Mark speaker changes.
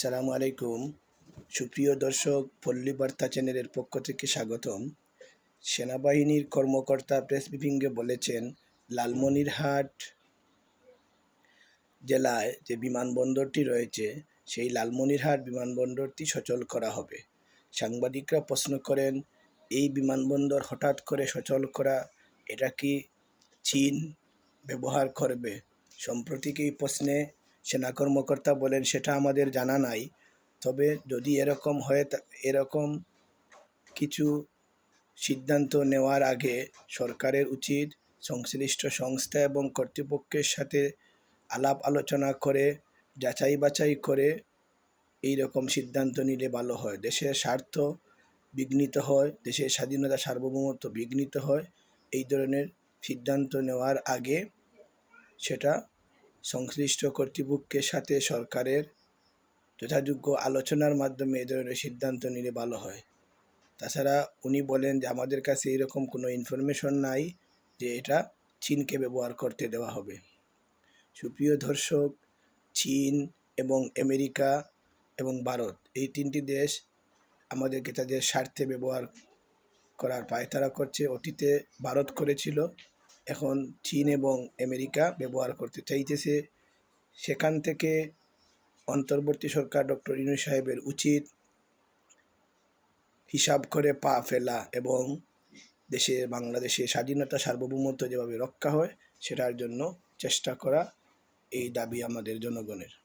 Speaker 1: সালামু আলাইকুম। সুপ্রিয় দর্শক, পল্লী বার্তা চ্যানেলের পক্ষ থেকে স্বাগতম। সেনাবাহিনীর কর্মকর্তা প্রেস ব্রিফিংয়ে বলেছেন, লালমনিরহাট জেলায় যে বিমানবন্দরটি রয়েছে, সেই লালমনিরহাট বিমানবন্দরটি সচল করা হবে। সাংবাদিকরা প্রশ্ন করেন, এই বিমানবন্দর হঠাৎ করে সচল করা, এটা কি চীন ব্যবহার করবে? সম্প্রতি এই প্রশ্নে সেনা কর্মকর্তা বলেন, সেটা আমাদের জানা নাই। তবে যদি এরকম হয়ে এরকম কিছু সিদ্ধান্ত নেওয়ার আগে সরকারের উচিত সংশ্লিষ্ট সংস্থা এবং কর্তৃপক্ষের সাথে আলাপ আলোচনা করে, যাচাই বাছাই করে এই রকম সিদ্ধান্ত নিলে ভালো হয়। দেশের স্বার্থ বিঘ্নিত হয়, দেশের স্বাধীনতা সার্বভৌমত্ব বিঘ্নিত হয়, এই ধরনের সিদ্ধান্ত নেওয়ার আগে সেটা সংশ্লিষ্ট কর্তৃপক্ষের সাথে সরকারের যথাযোগ্য আলোচনার মাধ্যমে এ ধরনের সিদ্ধান্ত নিলে ভালো হয়। তাছাড়া উনি বলেন যে, আমাদের কাছে এরকম কোনো ইনফরমেশন নাই যে এটা চীনকে ব্যবহার করতে দেওয়া হবে। সুপ্রিয় দর্শক, চীন এবং আমেরিকা এবং ভারত, এই তিনটি দেশ আমাদেরকে তাদের স্বার্থে ব্যবহার করার পায়তারা করছে। অতীতে ভারত করেছিল এখন চীন এবং আমেরিকা ব্যবহার করতে চাইতেছে। সেখান থেকে অন্তর্বর্তী সরকার ডক্টর ইনু সাহেবের উচিত হিসাব করে পা ফেলা এবং দেশে বাংলাদেশে স্বাধীনতা সার্বভৌমত্ব যেভাবে রক্ষা হয়, সেটার জন্য চেষ্টা করা, এই দাবি আমাদের জনগণের।